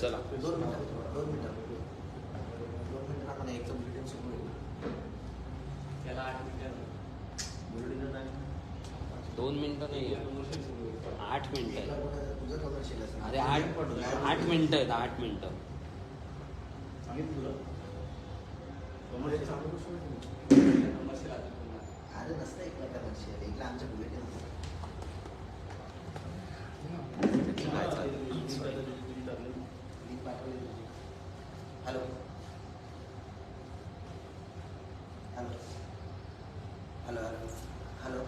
चला. दोन मिनिटं दोन मिनिटं दोन मिनिटं आपण एकचं बुलेटिन सुरू होईल. त्याला आठ मिनिटं बुलेटिन नाही दोन मिनिटं नाही आहे. आठ मिनिटं आहे. अरे आठ आठ मिनिटं आहेत आठ मिनिटं. अरे नसतं एकला कमर्शियल एकला आमच्या बुलेटिन तुझी. Hello. Hello. Hello hello. Hello.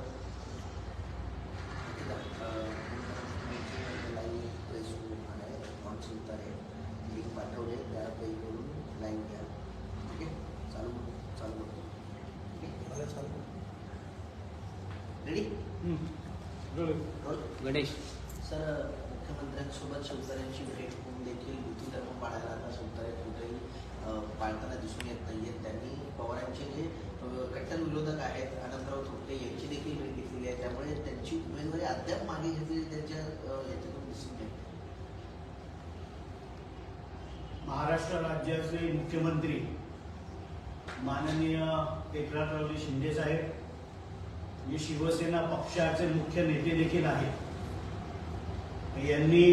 Link पाठवले. त्या काही करून लाईव्ह घ्या. ठीक आहे? चालू चालू करतो. ठीक आहे? चालू रेडी गणेश. सर मुख्यमंत्र्यांसोबत शिवतारेंची भेट होऊन देखील युती धर्म पाळायला आता शिवतारे कुठेही अ, दिसून येत नाहीये. त्यांनी पवारांचे जे अ, कट्टर विरोधक आहेत अनंतराव थोपटे यांची देखील भेट घेतलेली आहे. त्यामुळे त्यांची उमेदवारी अद्याप मागे घेतलेली त्यांच्या याच्यातून दिसून येत महाराष्ट्र राज्याचे मुख्यमंत्री माननीय एकनाथरावजी शिंदे साहेब जे शिवसेना पक्षाचे मुख्य नेते देखील आहेत यांनी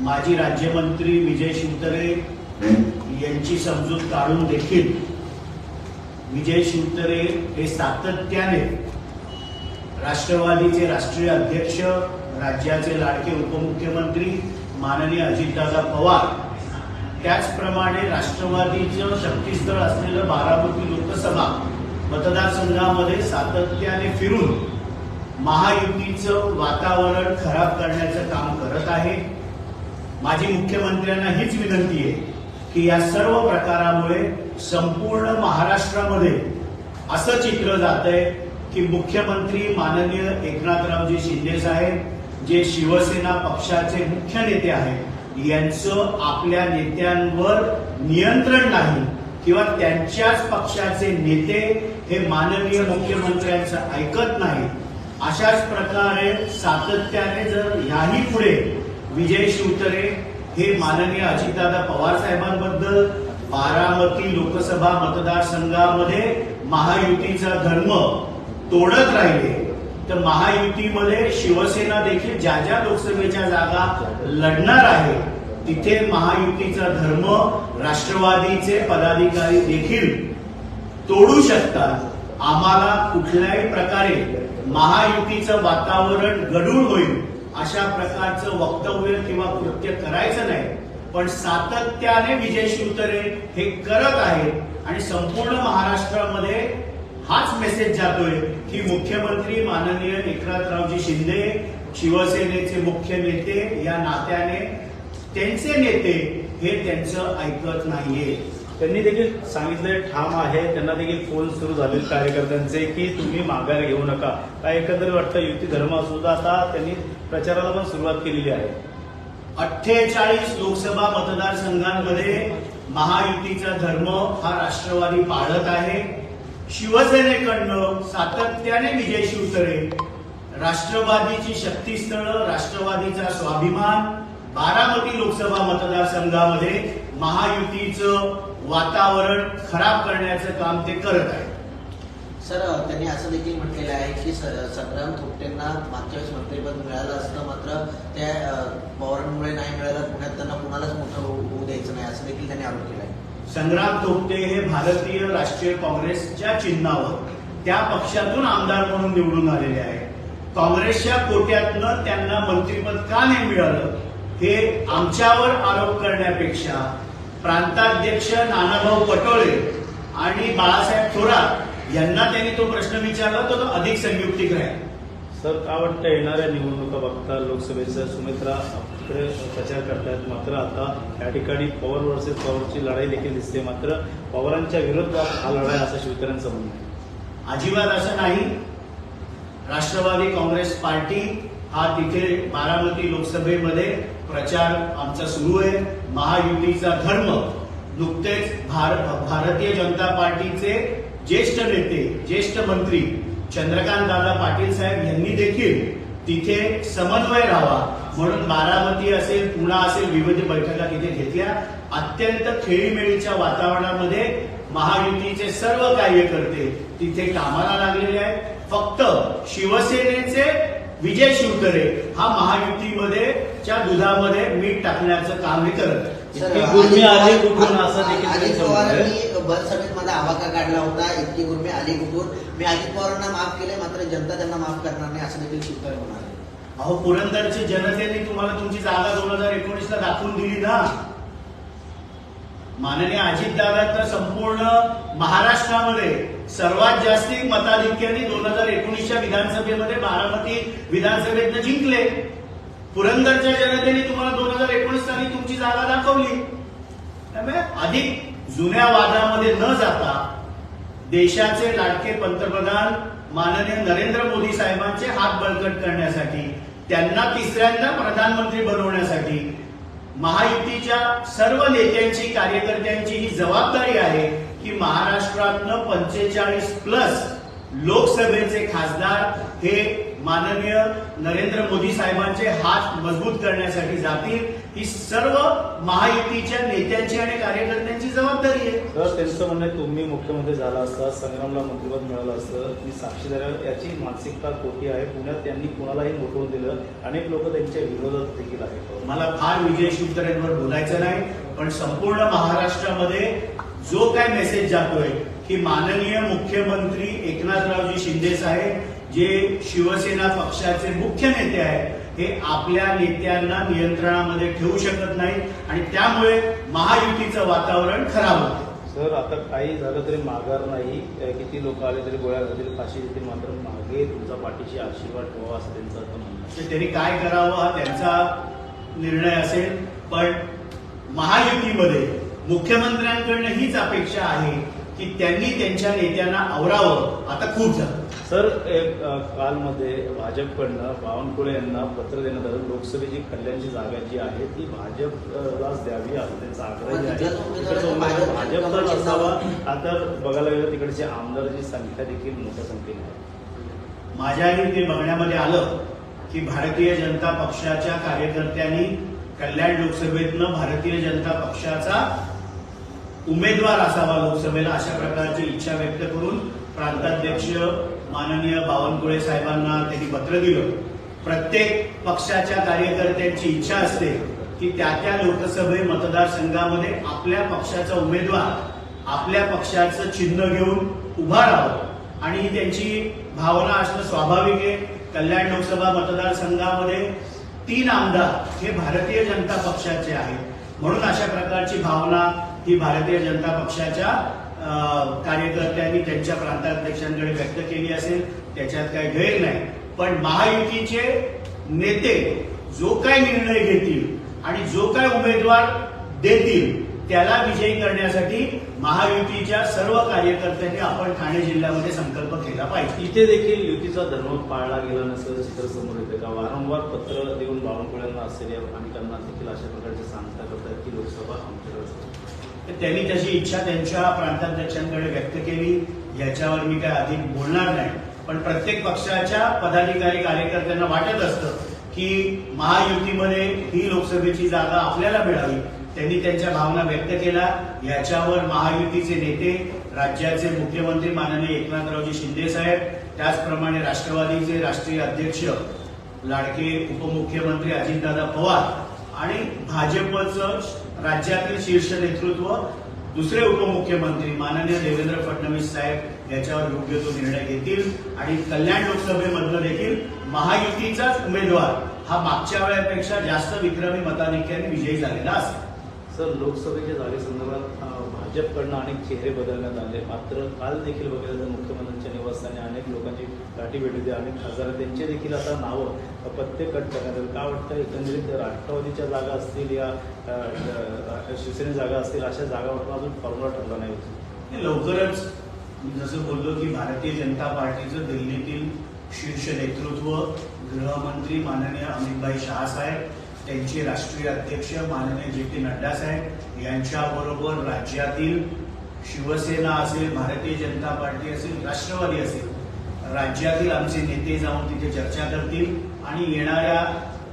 माजी राज्यमंत्री विजय शिवतरे यांची समजूत काढून देखील विजय शिवतरे हे सातत्याने राष्ट्रवादीचे राष्ट्रीय अध्यक्ष राज्याचे लाडके उपमुख्यमंत्री माननीय अजितदादा पवार. त्याचप्रमाणे राष्ट्रवादीचं शक्तीस्थळ असलेलं बारामती लोकसभा मतदारसंघामध्ये सातत्याने फिरून महायुतीचं वातावरण खराब करण्याचं काम करत आहे. माझी मुख्यमंत्र्यांना हीच विनंती आहे. की या सर्व प्रकारामुळे संपूर्ण महाराष्ट्रामध्ये असं चित्र जात आहे की मुख्यमंत्री माननीय एकनाथरावजी शिंदे साहेब जे शिवसेना पक्षाचे मुख्य नेते आहेत यांचं आपल्या नेत्यांवर नियंत्रण नाही किंवा त्यांच्याच पक्षाचे नेते हे माननीय मुख्यमंत्र्यांचं ऐकत नाही अशाच प्रकारे सातत्याने जर याही पुढे विजय शिवतरे हे माननीय अजितदादा पवार साहेबांबद्दल बारामती लोकसभा मतदारसंघामध्ये महायुतीचा धर्म तोडत राहिले तर महायुतीमध्ये शिवसेना देखील ज्या ज्या लोकसभेच्या जागा लढणार आहे तिथे महायुतीचा धर्म राष्ट्रवादीचे पदाधिकारी देखील तोडू शकतात. आम्हाला कुठल्याही प्रकारे महायुतीचं वातावरण गडूळ होईल. अशा प्रकारचं वक्तव्य किंवा कृत्य करायचं नाही. पण सातत्याने विजय शिवतरे हे करत आहेत आणि संपूर्ण महाराष्ट्रामध्ये हाच मेसेज जातोय की मुख्यमंत्री माननीय एकनाथरावजी शिंदे शिवसेनेचे मुख्य नेते या नात्याने त्यांचे नेते हे त्यांचं ऐकत नाहीये. त्यांनी देखील सांगितलंय ठाम आहे. त्यांना देखील फोन सुरू झाले कार्यकर्त्यांचे की तुम्ही माघार घेऊ नका. काय एकंदरीत वाटतं युती धर्म सुद्धा आता त्यांनी प्रचाराला पण सुरुवात केलेली आहे. अठ्ठेचाळीस लोकसभा मतदारसंघांमध्ये महायुतीचा धर्म हा राष्ट्रवादी पाळत आहे. शिवसेनेकडनं सातत्याने विजय शिवतरे राष्ट्रवादीची शक्तीस्थळं राष्ट्रवादीचा स्वाभिमान. बारामती लोकसभा मतदारसंघामध्ये महायुतीचं वातावरण खराब करण्याचं काम ते करत आहे सर त्यांनी असं देखील म्हटलेलं आहे की संग्राम थोपटेंना मागच्या वेळेस मंत्रिपद मिळालं असतं मात्र त्या पवारांमुळे नाही मिळालं पुण्यात त्यांना कुणालाच मोठं होऊ होऊ द्यायचं नाही असं देखील त्यांनी आरोप केला आहे संग्राम थोपटे हे भारतीय राष्ट्रीय काँग्रेसच्या चिन्हावर त्या पक्षातून आमदार म्हणून निवडून आलेले आहेत. काँग्रेसच्या कोट्यातनं त्यांना मंत्रिपद का नाही मिळालं हे आमच्यावर आरोप करण्यापेक्षा प्रांताध्यक्ष नानाभाऊ पटोळे आणि बाळासाहेब थोरात यांना त्यांनी तो प्रश्न विचारला तर तो अधिक संयुक्तिक राहील. सर काय वाटतं येणाऱ्या निवडणुका बघता लोकसभेचा सुमित्रा तिकडे प्रचार करतायत? मात्र आता या ठिकाणी पवार वर्सेस पवारची लढाई देखील दिसते. मात्र पवारांच्या विरोधात हा लढाई असं शिवतऱ्यांचं म्हणणं आहे. अजिबात असं नाही. राष्ट्रवादी काँग्रेस पार्टी हा तिथे बारामती लोकसभेमध्ये प्रचार आमचा सुरू आहे. महायुतीचा धर्म नुकतेच भार भारतीय जनता पार्टीचे ज्येष्ठ नेते ज्येष्ठ मंत्री चंद्रकांत दादा पाटील साहेब यांनी देखील तिथे समन्वय राहावा म्हणून बारामती असेल पुणा असेल विविध बैठका तिथे घेतल्या. अत्यंत खेळीमेळीच्या वातावरणामध्ये महायुतीचे सर्व कार्यकर्ते तिथे कामाला लागलेले आहेत. फक्त शिवसेनेचे विजय शिवतरे हा महायुतीमध्ये च्या दुधामध्ये मीठ टाकण्याचं काम हे करत गुर्मी अजित आली कुठून असं देखील अजित सभेत माझा आवाका काढला होता. इतकी गुर्मी आली कुठून मी अजित पवारांना माफ केले मात्र जनता त्यांना माफ करणार नाही असं देखील शिवतरे म्हणाले. अहो पुरंदरच्या जनतेने तुम्हाला तुमची जागा दोन हजार एकोणीस ला दाखवून दिली ना? माननीय अजितदादा तर संपूर्ण महाराष्ट्रामध्ये सर्वात जास्ती मताधिक्याने दोन हजार एकोणीसच्या विधानसभेमध्ये बारामती विधानसभेतनं जिंकले. पुरंदरच्या जनतेने तुम्हाला दोन हजार एकोणीस साली तुमची जागा दाखवली. त्यामुळे अधिक जुन्या वादामध्ये न जाता देशाचे लाडके पंतप्रधान माननीय नरेंद्र मोदी साहेबांचे हात बळकट करण्यासाठी त्यांना तिसऱ्यांदा प्रधानमंत्री बनवण्यासाठी महायुतीच्या सर्व नेत्यांची कार्यकर्त्यांची ही जबाबदारी आहे की महाराष्ट्रातनं पंचेचाळीस प्लस लोकसभेचे खासदार हे माननीय नरेंद्र मोदी साहेबांचे हात मजबूत करण्यासाठी जातील. ही सर्व महायुतीच्या नेत्यांची आणि कार्यकर्त्यांची जबाबदारी आहे तर त्यांचं म्हणणं तुम्ही मुख्यमंत्री झाला असता संग्रामला मंत्रिपद मिळालं असतं मी साक्षीदार. याची मानसिकता खोटी आहे पुण्यात त्यांनी कुणालाही मोठवून दिलं अनेक लोक त्यांच्या विरोधात देखील आहेत मला फार विजय शिवतरेंवर बोलायचं नाही पण संपूर्ण महाराष्ट्रामध्ये जो काय मेसेज जातोय की माननीय मुख्यमंत्री एकनाथरावजी शिंदे साहेब जे शिवसेना पक्षाचे मुख्य नेते आहेत हे आपल्या नेत्यांना नियंत्रणामध्ये ठेवू शकत नाही आणि त्यामुळे महायुतीचं वातावरण खराब होतं सर आता काही झालं तरी माघार नाही किती लोक आले तरी गोळ्या घालतील फाशी देतील मात्र मागे तुमचा पाठीशी आशीर्वाद ठेवा असं त्यांचं. तर त्यांनी काय करावं हा त्यांचा निर्णय असेल पण महायुतीमध्ये मुख्यमंत्र्यांकडनं हीच अपेक्षा आहे की त्यांनी त्यांच्या नेत्यांना आवरावं. आता खूप झालं. सर एक कालमध्ये भाजपकडनं बावनकुळे यांना पत्र देण्यात आलं. लोकसभेची कल्याणची जागा जी आहे ती भाजपलाच द्यावी असं त्यांचा आग्रह भाजपचाच असावा. आता बघायला गेलं तिकडचे आमदारांची संख्या देखील मोठ्या संख्येने आहे. माझ्याही ते बघण्यामध्ये आलं की भारतीय जनता पक्षाच्या कार्यकर्त्यांनी कल्याण लोकसभेतनं भारतीय जनता पक्षाचा उमेदवार असावा लोकसभेला अशा प्रकारची इच्छा व्यक्त करून प्रांताध्यक्ष माननीय बावनकुळे साहेबांना त्यांनी पत्र दिलं. प्रत्येक पक्षाच्या कार्यकर्त्यांची इच्छा असते की त्या त्या लोकसभे मतदारसंघामध्ये आपल्या पक्षाचा उमेदवार आपल्या पक्षाचं चिन्ह घेऊन उभा राहावं. आणि त्यांची भावना असणं स्वाभाविक आहे. कल्याण लोकसभा मतदारसंघामध्ये तीन आमदार हे भारतीय जनता पक्षाचे आहेत. म्हणून अशा प्रकारची भावना ही भारतीय जनता पक्षाच्या कार्यकर्त्यांनी त्यांच्या प्रांताध्यक्षांकडे व्यक्त केली असेल त्याच्यात काही गैर नाही. पण महायुतीचे नेते जो काय निर्णय घेतील आणि जो काय उमेदवार देतील त्याला विजयी करण्यासाठी महायुतीच्या सर्व कार्यकर्त्यांनी आपण ठाणे जिल्ह्यामध्ये संकल्प केला पाहिजे. इथे देखील युतीचा धर्म पाळला गेला नसल्याचं चित्र समोर येतं का? वारंवार पत्र देऊन बावनकुळ्यांना असलेल्या अनेकांना देखील अशा प्रकारची सांगता करतात की लोकसभा आमच्याकडे त्यांनी त्याची इच्छा त्यांच्या प्रांताध्यक्षांकडे व्यक्त केली. याच्यावर मी काय अधिक बोलणार नाही. पण प्रत्येक पक्षाच्या पदाधिकारी कार्यकर्त्यांना वाटत असतं की महायुतीमध्ये ही लोकसभेची जागा आपल्याला मिळावी त्यांनी त्यांच्या भावना व्यक्त केल्या. याच्यावर महायुतीचे नेते राज्याचे मुख्यमंत्री माननीय एकनाथरावजी शिंदे साहेब त्याचप्रमाणे राष्ट्रवादीचे राष्ट्रीय अध्यक्ष लाडके उपमुख्यमंत्री अजितदादा पवार आणि भाजपचं राज्यातील शीर्ष नेतृत्व दुसरे उपमुख्यमंत्री माननीय देवेंद्र फडणवीस साहेब याच्यावर योग्य तो निर्णय घेतील आणि कल्याण लोकसभेमधलं देखील महायुतीचाच उमेदवार हा मागच्या वेळेपेक्षा जास्त विक्रमी मताधिक्याने विजयी झालेला असेल. सर लोकसभेच्या जागेसंदर्भात भाजपकडनं अनेक चेहरे बदलण्यात आले. मात्र काल देखील बघितलं तर मुख्यमंत्र्यांच्या निवासस्थानी अनेक लोकांची गाठी भेट होती. अनेक खासदार त्यांचे देखील आता नावं पत्ते कट करण्यात आले. काय वाटतं? एकंदरीत राष्ट्रवादीच्या जागा असतील या शिवसेने जागा असतील अशा जागावर अजून फॉर्म्युला ठरला नाही. लवकरच मी जसं बोललो की भारतीय जनता पार्टीचं दिल्लीतील शीर्ष नेतृत्व गृहमंत्री माननीय अमितभाई शहा साहेब त्यांचे राष्ट्रीय अध्यक्ष माननीय जे पी नड्डा साहेब यांच्याबरोबर राज्यातील शिवसेना असेल भारतीय जनता पार्टी असेल राष्ट्रवादी असेल राज्यातील आमचे नेते जाऊन तिथे चर्चा करतील आणि येणाऱ्या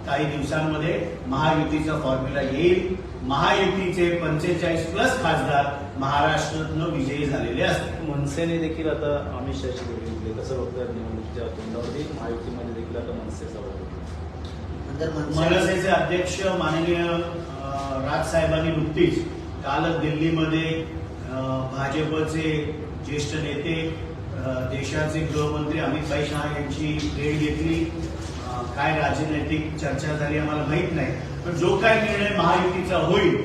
काही दिवसांमध्ये महायुतीचा फॉर्म्युला येईल. महायुतीचे पंचेचाळीस प्लस खासदार महाराष्ट्रातनं विजयी झालेले असतील. मनसेने देखील आता अमित शहाची भेट घेतली. कसं बघतात निवडणुकीच्या तोंडावरती? महायुतीमध्ये देखील आता मनसेचा मनसेचे अध्यक्ष माननीय राज राजसाहेबांनी नुकतीच काल दिल्लीमध्ये भाजपचे ज्येष्ठ नेते देशाचे गृहमंत्री अमित भाई शहा यांची भेट घेतली. काय राजनैतिक चर्चा झाली आम्हाला माहीत नाही पण जो काय निर्णय महायुतीचा होईल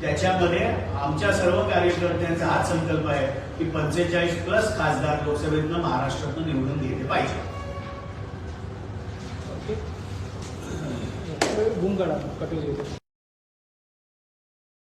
त्याच्यामध्ये आमच्या सर्व कार्यकर्त्यांचा हाच संकल्प आहे की पंचेचाळीस प्लस खासदार लोकसभेतनं महाराष्ट्रातून निवडून घेतले पाहिजे. ગુંગાળા કટોરી